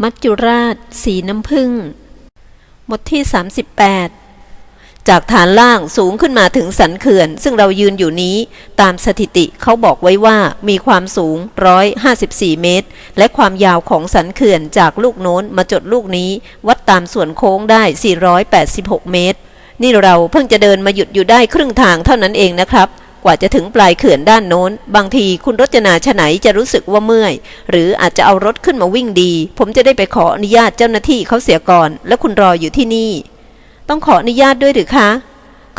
มัจจุราช สีน้ำผึ้งหมดที่ 38 จากฐานล่างสูงขึ้นมาถึงสันเขื่อน ซึ่งเรายืนอยู่นี้ตามสถิติเขาบอกไว้ว่ามีความสูง 154 เมตร และความยาวของสันเขื่อนจากลูกโน้นมาจดลูกนี้ วัดตามส่วนโค้งได้ 486 เมตร นี่เราเพิ่งจะเดินมาหยุดอยู่ได้ครึ่งทางเท่านั้นเองนะครับ กว่าจะถึงปลายเขื่อนด้านโน้น บางทีคุณรจนาฉไหนจะรู้สึกว่าเมื่อย หรืออาจจะเอารถขึ้นมาวิ่งดี ผมจะได้ไปขออนุญาตเจ้าหน้าที่เขาเสียก่อน แล้วคุณรออยู่ที่นี่ ต้องขออนุญาตด้วยหรือคะ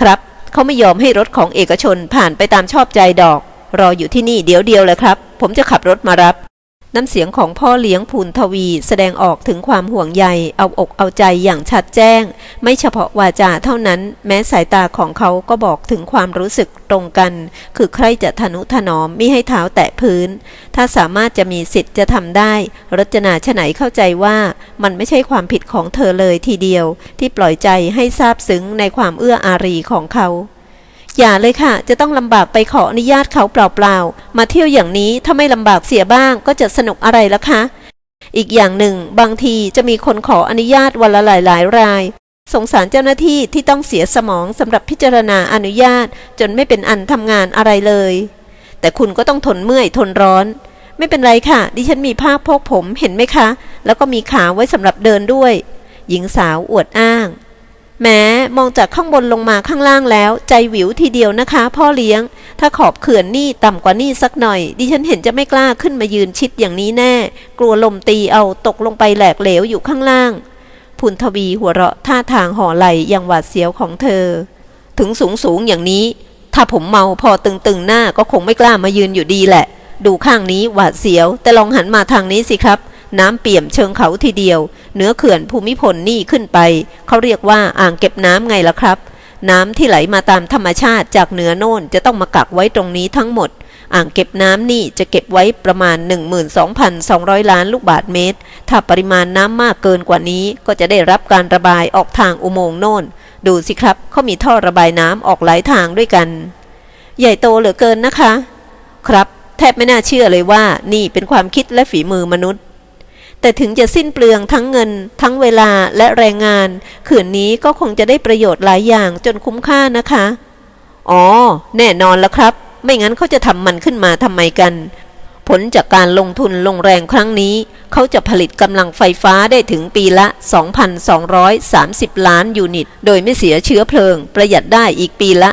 ครับ เขาไม่ยอมให้รถของเอกชนผ่านไปตามชอบใจดอก รออยู่ที่นี่เดี๋ยวเดียวเลยครับ ผมจะขับรถมารับ น้ำเสียงของพ่อเลี้ยงภูนทวีแสดงออกถึงความห่วงใย เอาอกเอาใจอย่างชัดแจ้ง ไม่เฉพาะวาจาเท่านั้น แม้สายตาของเขาก็บอกถึงความรู้สึกตรงกัน คือใครจะทนุถนอมมิให้เท้าแตะพื้น ถ้าสามารถจะมีสิทธิ์จะทำได้รจนาฉไหนเข้าใจว่ามันไม่ใช่ความผิดของเธอเลยทีเดียว ที่ปล่อยใจให้ซาบซึ้งในความเอื้ออารีของเขา อย่าเลยค่ะ จะต้องลำบากไปขออนุญาตเขาเปล่าๆ มาเที่ยวอย่างนี้ถ้าไม่ลำบากเสียบ้างก็จะสนุกอะไรล่ะคะ อีกอย่างหนึ่ง บางทีจะมีคนขออนุญาตวันละหลายๆราย สงสารเจ้าหน้าที่ที่ต้องเสียสมองสำหรับพิจารณาอนุญาต จนไม่เป็นอันทำงานอะไรเลย แต่คุณก็ต้องทนเมื่อยทนร้อน ไม่เป็นไรค่ะ ดิฉันมีผ้าโพกผมเห็นไหมคะ แล้วก็มีขาไว้สำหรับเดินด้วย หญิงสาวอวดอ้าง แม้มองจากข้างบนลงมาข้างล่างแล้ว ใจหวิวทีเดียวนะคะ พ่อเลี้ยง ถ้าขอบเขื่อนนี่ต่ำกว่านี่สักหน่อย ดิฉันเห็นจะไม่กล้าขึ้นมายืนชิดอย่างนี้แน่ กลัวลมตีเอาตกลงไปแหลกเหลวอยู่ข้างล่างพุนทวีหัวเราะท่าทางห่อไหลอย่างหวาดเสียวของเธอ ถึงสูงสูงอย่างนี้ ถ้าผมเมาพอตึงๆหน้าก็คงไม่กล้ามายืนอยู่ดีแหละ ดูข้างนี้หวาดเสียว แต่ลองหันมาทางนี้สิครับ น้ำเปี่ยมเชิงเขาทีเดียว เหนือเขื่อนภูมิพลนี่ขึ้นไป เขาเรียกว่าอ่างเก็บน้ำไงล่ะครับ น้ำที่ไหลมาตามธรรมชาติจากเหนือโน่นจะต้องมากักไว้ตรงนี้ทั้งหมด อ่างเก็บน้ำนี่จะเก็บไว้ประมาณ 12,200 ล้านลูกบาทเมตร ถ้าปริมาณน้ำมากเกินกว่านี้ก็จะได้รับการระบายออกทางอุโมงค์โน่น ดูสิครับเขามีท่อระบายน้ำออกหลายทางด้วยกัน ใหญ่โตเหลือเกินนะคะ ครับแทบไม่น่าเชื่อเลยว่านี่เป็นความคิดและฝีมือมนุษย์ แต่ถึงจะสิ้นเปลืองทั้งเงิน ทั้งเวลาและแรงงานเขื่อนนี้ก็คงจะได้ประโยชน์หลายอย่างจนคุ้มค่านะคะ อ๋อ แน่นอนแล้วครับ ไม่งั้นเขาจะทำมันขึ้นมาทำไมกัน ผลจากการลงทุนลงแรงครั้งนี้ เขาจะผลิตกำลังไฟฟ้าได้ถึงปีละ 2,230 ล้านยูนิต โดยไม่เสียเชื้อเพลิง ประหยัดได้อีกปีละ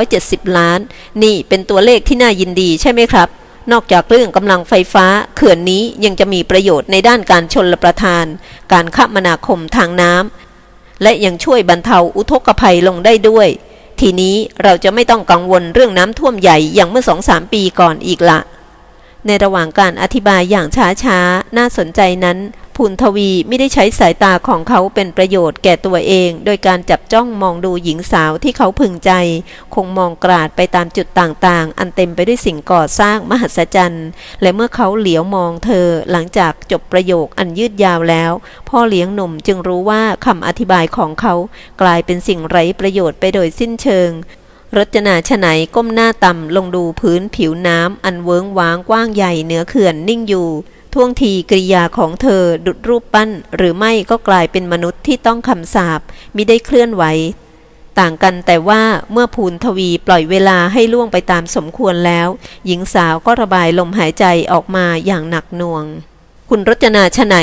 370 ล้าน นี่เป็นตัวเลขที่น่ายินดีใช่ไหมครับ นอกจากเรื่องกำลังไฟฟ้า เขื่อนนี้ยังจะมีประโยชน์ในด้านการชนละประทาน การคมนาคมทางน้ำและยังช่วยบรรเทาอุทกภัยลงได้ด้วย ทีนี้เราจะไม่ต้องกังวลเรื่องน้ำท่วมใหญ่อย่างเมื่อสองสามปีก่อนอีกละ ในระหว่างการอธิบายอย่างช้าๆ น่าสนใจนั้นภูนทวีไม่ได้ใช้สายตาของเขาเป็นประโยชน์แก่ตัวเอง โดยการจับจ้องมองดูหญิงสาวที่เขาพึงใจ คงมองกราดไปตามจุดต่างๆ อันเต็มไปด้วยสิ่งก่อสร้างมหัศจรรย์ และเมื่อเขาเหลียวมองเธอหลังจากจบประโยคอันยืดยาวแล้ว พ่อเลี้ยงหนุ่มจึงรู้ว่าคำอธิบายของเขากลายเป็นสิ่งไร้ประโยชน์ไปโดยสิ้นเชิง รจนาฉไหนก้มหน้าต่ำลงดูพื้นผิวน้ำอันเวิ้งว้างกว้างใหญ่เหนือเขื่อนนิ่งอยู่ท่วงทีกริยาของเธอดุดรูปปั้น หรือไม่ก็กลายเป็นมนุษย์ที่ต้องคำสาปมิได้เคลื่อนไหว ต่างกันแต่ว่าเมื่อภูนทวีปล่อยเวลาให้ล่วงไปตามสมควรแล้ว หญิงสาวก็ระบายลมหายใจออกมาอย่างหนักหน่วง คุณรจนาฉไหน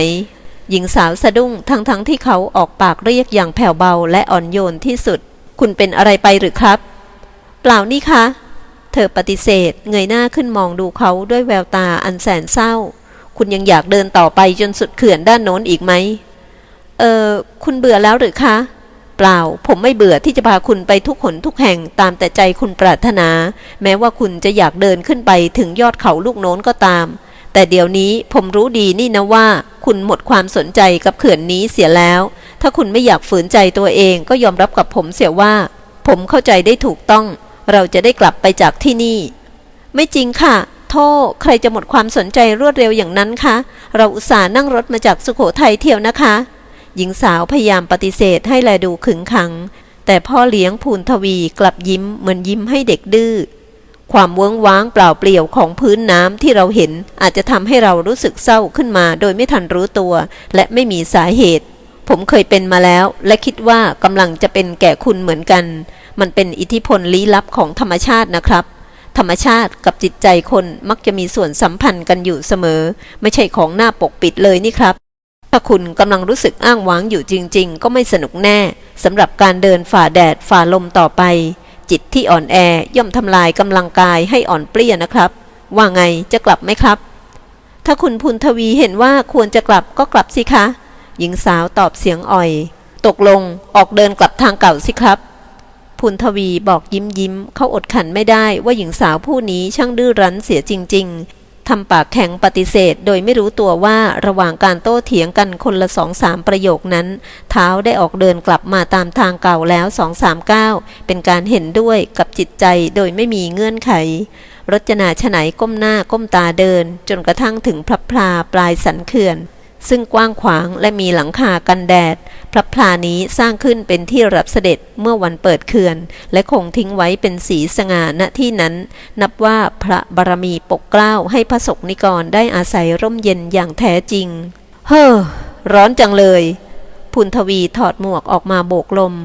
หญิงสาวสะดุ้งทั้งๆทที่เขาออกปากเรียกอย่างแผ่วเบาและอ่อนโยนที่สุด คุณเป็นอะไรไปหรือครับ เปล่านี่คะ เธอปฏิเสธ เงยหน้าขึ้นมองดูเขาด้วยแววตาอันแสนเศร้า คุณยังอยากเดินต่อไปจนสุดเขื่อนด้านโน้นอีกไหม เออ คุณเบื่อแล้วหรือคะ เปล่า ผมไม่เบื่อที่จะพาคุณไปทุกหนทุกแห่งตามแต่ใจคุณปรารถนา แม้ว่าคุณจะอยากเดินขึ้นไปถึงยอดเขาลูกโน้นก็ตาม แต่เดี๋ยวนี้ผมรู้ดีนี่นะว่า คุณหมดความสนใจกับเขื่อนนี้เสียแล้ว ถ้าคุณไม่อยากฝืนใจตัวเองก็ยอมรับกับผมเสียว่า ผมเข้าใจได้ถูกต้อง เราจะได้กลับไปจากที่นี่ ไม่จริงค่ะ โทษใครจะหมดความสนใจรวดเร็วอย่างนั้นคะ เราอุตส่าห์นั่งรถมาจากสุโขทัยเที่ยวนะคะ หญิงสาวพยายามปฏิเสธให้แลดูขึงขัง แต่พ่อเลี้ยงภูนทวีกลับยิ้มเหมือนยิ้มให้เด็กดื้อ ความเวิ้งว้างเปล่าเปลี่ยวของพื้นน้ำที่เราเห็นอาจจะทำให้เรารู้สึกเศร้าขึ้นมา โดยไม่ทันรู้ตัว และไม่มีสาเหตุผมเคยเป็นมาแล้วและคิดว่ากำลังจะเป็นแก่คุณเหมือนกัน มันเป็นอิทธิพลลี้ลับของธรรมชาตินะครับ ธรรมชาติกับจิตใจคนมักจะมีส่วนสัมพันธ์กันอยู่เสมอ ไม่ใช่ของหน้าปกปิดเลยนี่ครับถ้าคุณกำลังรู้สึกอ้างว้างอยู่จริง ๆ ก็ไม่สนุกแน่สำหรับการเดินฝ่าแดดฝ่าลมต่อไป จิตที่อ่อนแอย่อมทำลายกำลังกายให้อ่อนเปลี้ยนะครับ ว่าไงจะกลับไหมครับ ถ้าคุณพุนทวีเห็นว่าควรจะกลับก็กลับสิคะ หญิงสาวตอบเสียงอ่อย ตกลงออกเดินกลับทางเก่าสิครับ พุนทวีบอกยิ้มยิ้ม เขาอดขันไม่ได้ว่าหญิงสาวผู้นี้ช่างดื้อรั้นเสียจริง ๆ ทำปากแข็งปฏิเสธ โดยไม่รู้ตัวว่าระหว่างการโต้เถียงกันคนละสองสามประโยคนั้น เท้าได้ออกเดินกลับมาตามทางเก่าแล้วสองสามก้าวเป็นการเห็นด้วยกับจิตใจโดยไม่มีเงื่อนไขรจนาฉไนก้มหน้าก้มตาเดิน จนกระทั่งถึงพระพลาปลายสันเขื่อน ซึ่งกว้างขวางและมีหลังคากันแดด พระพลานี้สร้างขึ้นเป็นที่รับเสด็จเมื่อวันเปิดเขื่อน และคงทิ้งไว้เป็นสีสง่าณที่นั้น นับว่าพระบารมีปกเกล้าให้พระสกนิกรได้อาศัยร่มเย็นอย่างแท้จริง เฮ้อ ร้อนจังเลย พุนทวีถอดหมวกออกมาโบกลม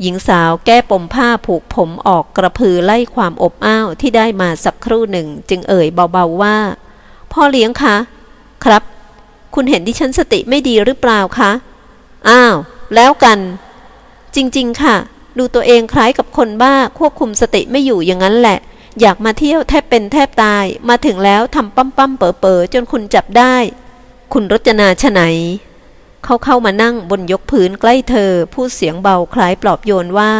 หญิงสาวแก้ปมผ้าผูกผมออกกระพือไล่ความอบอ้าวที่ได้มาสักครู่หนึ่ง จึงเอ่ยเบาๆว่า พ่อเลี้ยงคะ ครับ คุณเห็นที่ฉันสติไม่ดีหรือเปล่าคะ อ้าว แล้วกัน จริงๆ ค่ะ ดูตัวเองคล้ายกับคนบ้าควบคุมสติไม่อยู่อย่างนั้นแหละ อยากมาเที่ยวแทบเป็นแทบตาย มาถึงแล้วทำปั้มปั้มๆเป๋อเป๋อๆจนคุณจับได้ คุณรจนาชไหน เขาเข้ามานั่งบนยกพื้นใกล้เธอ พูดเสียงเบาคล้ายปลอบโยนว่า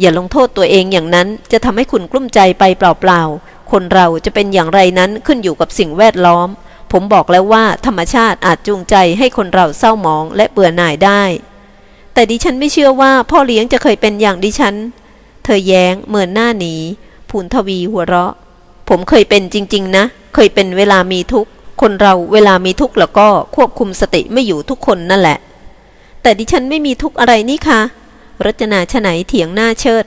อย่าลงโทษตัวเองอย่างนั้นจะทำให้คุณกลุ้มใจไปเปล่าๆ คนเราจะเป็นอย่างไรนั้นขึ้นอยู่กับสิ่งแวดล้อม ผมบอกแล้วว่าธรรมชาติอาจจูงใจให้คนเราเศร้าหมองและเบื่อหน่ายได้ แต่ดิฉันไม่เชื่อว่าพ่อเลี้ยงจะเคยเป็นอย่างดิฉัน เธอแย้งเหมือนหน้าหนีพูนทวีหัวเราะ ผมเคยเป็นจริง ๆ นะ เคยเป็นเวลามีทุกข์ คนเราเวลามีทุกข์แล้วก็ควบคุมสติไม่อยู่ทุกคนนั่นแหละ แต่ดิฉันไม่มีทุกข์อะไรนี่คะรจนาชไหนเถียงหน้าเชิด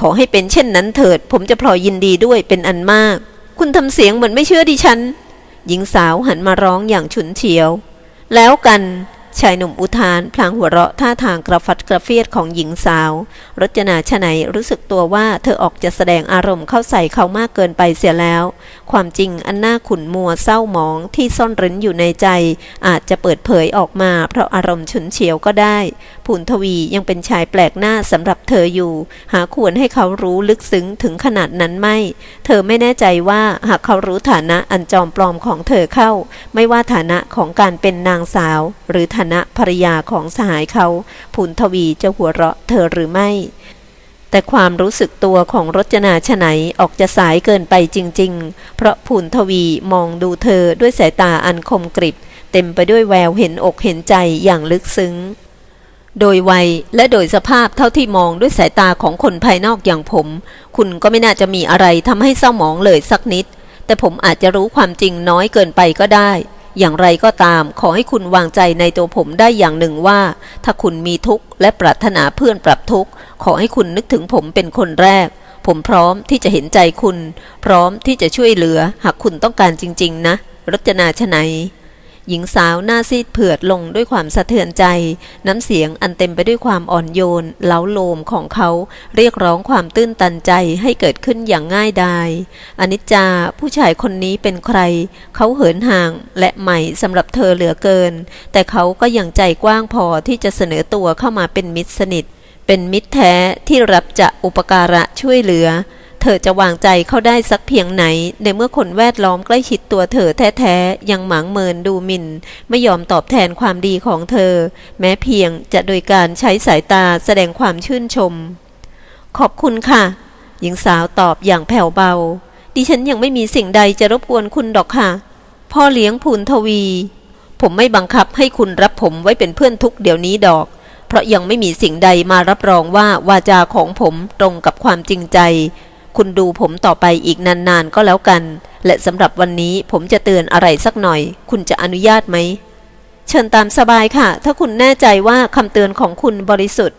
ขอให้เป็นเช่นนั้นเถิด ผมจะพลอยยินดีด้วยเป็นอันมาก คุณทำเสียงเหมือนไม่เชื่อดิฉัน หญิงสาวหันมาร้องอย่างฉุนเฉียว แล้วกันชายหนุ่มอุทาน พลางหัวเราะท่าทางกระฟัดกระเฟียดของหญิงสาว รจนาชไหนรู้สึกตัวว่าเธอออกจะแสดงอารมณ์เข้าใส่เขามากเกินไปเสียแล้ว ความจริงอันน่าขุนมัวเศร้าหมองที่ซ่อนเร้นอยู่ในใจ อาจจะเปิดเผยออกมา เพราะอารมณ์ฉุนเฉียวก็ได้ผุนทวียังเป็นชายแปลกหน้าสำหรับเธออยู่ หาควรให้เขารู้ลึกซึ้งถึงขนาดนั้นไม่ เธอไม่แน่ใจว่าหากเขารู้ฐานะอันจอมปลอมของเธอเข้า ไม่ว่าฐานะของการเป็นนางสาว หรือฐานะภรรยาของสหายเขาผุนทวีจะหัวเราะเธอหรือไม่ แต่ความรู้สึกตัวของรจนาชไหนออกจะสายเกินไปจริง ๆ เพราะผุนทวีมองดูเธอด้วยสายตาอันคมกริบ เต็มไปด้วยแววเห็นอกเห็นใจอย่างลึกซึ้ง โดยวัยและโดยสภาพเท่าที่มองด้วยสายตาของคนภายนอกอย่างผม คุณก็ไม่น่าจะมีอะไรทำให้เศร้าหมองเลยสักนิด แต่ผมอาจจะรู้ความจริงน้อยเกินไปก็ได้ อย่างไรก็ตามขอให้คุณวางใจในตัวผมได้อย่างหนึ่งว่า ถ้าคุณมีทุกข์และปรารถนาเพื่อนปรับทุกข์ ขอให้คุณนึกถึงผมเป็นคนแรก ผมพร้อมที่จะเห็นใจคุณ พร้อมที่จะช่วยเหลือ หากคุณต้องการจริง ๆ นะ รจนาชนัย หญิงสาวหน้าซีดเผือดลงด้วยความสะเทือนใจ น้ำเสียงอันเต็มไปด้วยความอ่อนโยน เล้าโลมของเขา เรียกร้องความตื้นตันใจให้เกิดขึ้นอย่างง่ายดายอนิจจาผู้ชายคนนี้เป็นใคร เขาเหินห่างและใหม่สำหรับเธอเหลือเกิน แต่เขาก็ยังใจกว้างพอที่จะเสนอตัวเข้ามาเป็นมิตรสนิท เป็นมิตรแท้ที่รับจะอุปการะช่วยเหลือ เธอจะวางใจเขาได้สักเพียงไหน ในเมื่อคนแวดล้อมใกล้ชิดตัวเธอแท้ๆ ยังหมางเมินดูหมิน่น ไม่ยอมตอบแทนความดีของเธอ แม้เพียงจะโดยการใช้สายตาแสดงความชื่นชม ขอบคุณค่ะ หญิงสาวตอบอย่างแผ่วเบา ดิฉันยังไม่มีสิ่งใดจะรบกวนคุณดอกค่ะ พ่อเลี้ยงพูนทวี ผมไม่บังคับให้คุณรับผมไว้เป็นเพื่อนทุกเดี๋ยวนี้ดอกเพราะยังไม่มีสิ่งใดมารับรองว่าวาจาของผมตรงกับความจริงใจ คุณดูผมต่อไปอีกนานๆก็แล้วกัน และสำหรับวันนี้ผมจะเตือนอะไรสักหน่อย คุณจะอนุญาตไหม เชิญตามสบายค่ะ ถ้าคุณแน่ใจว่าคำเตือนของคุณบริสุทธิ์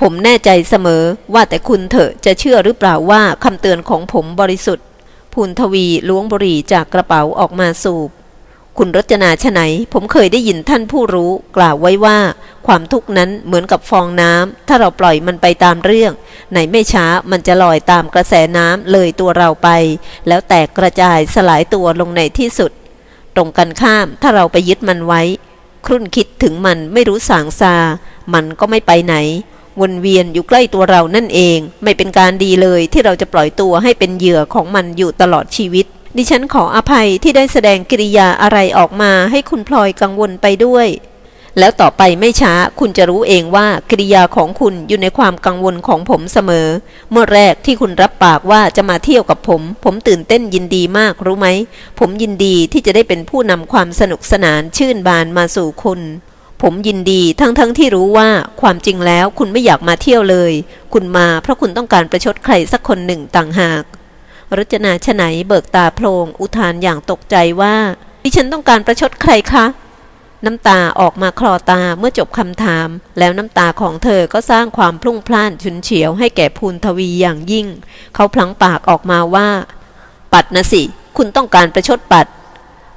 ผมแน่ใจเสมอว่าแต่คุณเถอะจะเชื่อหรือเปล่าว่าคำเตือนของผมบริสุทธิ์ภูนทวีล้วงบุหรี่จากกระเป๋าออกมาสูบ คุณรจนาชไหน ผมเคยได้ยินท่านผู้รู้กล่าวไว้ว่า ความทุกข์นั้นเหมือนกับฟองน้ำถ้าเราปล่อยมันไปตามเรื่องในไม่ช้ามันจะลอยตามกระแสน้ำเลยตัวเราไป แล้วแตกกระจายสลายตัวลงในที่สุด ตรงกันข้ามถ้าเราไปยึดมันไว้ ครุ่นคิดถึงมันไม่รู้สางซา มันก็ไม่ไปไหน วนเวียนอยู่ใกล้ตัวเรานั่นเอง ไม่เป็นการดีเลยที่เราจะปล่อยตัวให้เป็นเหยื่อของมันอยู่ตลอดชีวิต ดิฉันขออภัยที่ได้แสดงกิริยาอะไรออกมาให้คุณพลอยกังวลไปด้วย แล้วต่อไปไม่ช้าคุณจะรู้เองว่ากิริยาของคุณอยู่ในความกังวลของผมเสมอ เมื่อแรกที่คุณรับปากว่าจะมาเที่ยวกับผม ผมตื่นเต้นยินดีมากรู้ไหม ผมยินดีที่จะได้เป็นผู้นำความสนุกสนานชื่นบานมาสู่คุณผมยินดีทั้งๆทที่รู้ว่าความจริงแล้วคุณไม่อยากมาเที่ยวเลย คุณมาเพราะคุณต้องการประชดใครสักคนหนึ่งต่างหาก รจนาชไหนเบิกตาโพลงอุทานอย่างตกใจว่า ดิฉันต้องการประชดใครคะ น้ำตาออกมาคลอตาเมื่อจบคำถาม แล้วน้ำตาของเธอก็สร้างความพลุ่งพล่านฉุนเฉียวให้แก่ภูนทวีอย่างยิ่ง เขาพลังปากออกมาว่า ปัดนะสิ คุณต้องการประชดปัด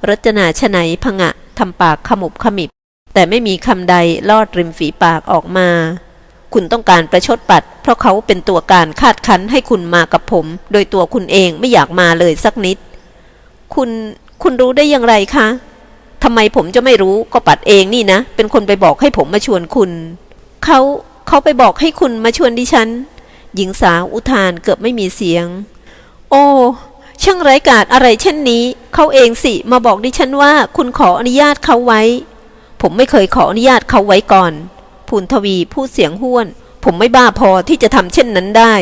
รจนาชไหนพงะทำปากขมุบขมิบแต่ไม่มีคำใดลอดริมฝีปากออกมา คุณต้องการประชดปัด เพราะเขาเป็นตัวการคาดคั้นให้คุณมากับผม โดยตัวคุณเองไม่อยากมาเลยสักนิด คุณ คุณรู้ได้อย่างไรคะทำไมผมจะไม่รู้ก็ปัดเองนี่นะ เป็นคนไปบอกให้ผมมาชวนคุณ เขาเขาไปบอกให้คุณมาชวนดิฉัน หญิงสาวอุทานเกือบไม่มีเสียง โอ้ช่างไร้กาจอะไรเช่นนี้ เขาเองสิมาบอกดิฉันว่า คุณขออนุญาตเขาไว้ ผมไม่เคยขออนุญาตเขาไว้ก่อน ภูนทวีพูดเสียงห้วน ผมไม่บ้าพอที่จะทำเช่นนั้นได้